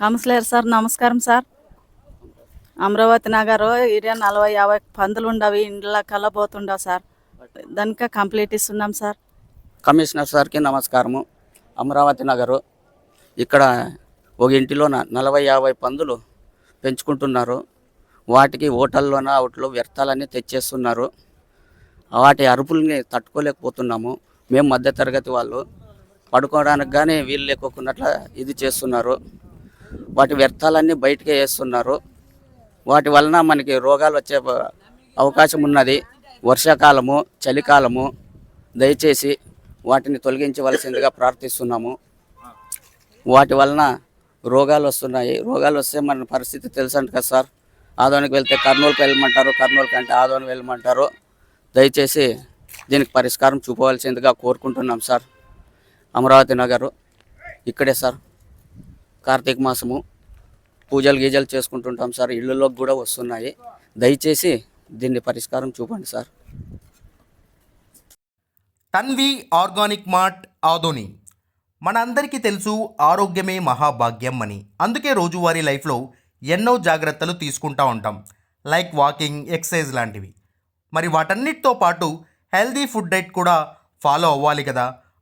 Commissioner sir నమస్కారం sir. Amaravati Nagar area నలభై యాభై పందులు ఉండవి ఇండ్ల కలబోతుండవు సార్. దానిక కంప్లీట్ ఇస్తున్నాం సార్. కమిషనర్ సార్కి నమస్కారము. అమరావతి నగరు ఇక్కడ ఒక ఇంటిలోన నలభై యాభై పందులు పెంచుకుంటున్నారు. వాటికి హోటల్లోన అవుట్లో వ్యర్థాలన్నీ తెచ్చేస్తున్నారు. వాటి అరుపుల్ని తట్టుకోలేకపోతున్నాము. మేము మధ్యతరగతి వాళ్ళు. పడుకోవడానికి కానీ వీలు లేకోకున్నట్ల ఇది చేస్తున్నారు. వాటి వ్యర్థాలన్నీ బయటకే వేస్తున్నారు. వాటి వలన మనకి రోగాలు వచ్చే అవకాశం ఉన్నది. వర్షాకాలము చలికాలము దయచేసి వాటిని తొలగించవలసిందిగా ప్రార్థిస్తున్నాము. వాటి వలన రోగాలు వస్తున్నాయి. రోగాలు వస్తే మన పరిస్థితి తెలుసంట కదా సార్. ఆదోనికి వెళ్తే కర్నూలుకి వెళ్ళమంటారు. కర్నూలు కంటే ఆదోని వెళ్ళమంటారు. దయచేసి దీనికి పరిష్కారం చూపవలసిందిగా కోరుకుంటున్నాం సార్. అమరావతి నగరు. ఇక్కడే సార్. కార్తీక మాసము. పూజలు గీజలు చేసుకుంటుంటాం సార్. ఇళ్ళలోకి కూడా వస్తున్నాయి. దయచేసి దీన్ని పరిష్కారం చూపండి sir. Tanvi Organic Mart Adoni. మనందరికీ తెలుసు ఆరోగ్యమే మహాభాగ్యం అని. అందుకే రోజువారీ లైఫ్లో ఎన్నో జాగ్రత్తలు తీసుకుంటా ఉంటాం. లైక్ వాకింగ్ ఎక్సర్సైజ్ లాంటివి. మరి వాటన్నిటితో పాటు హెల్దీ ఫుడ్ డైట్ కూడా ఫాలో అవ్వాలి కదా.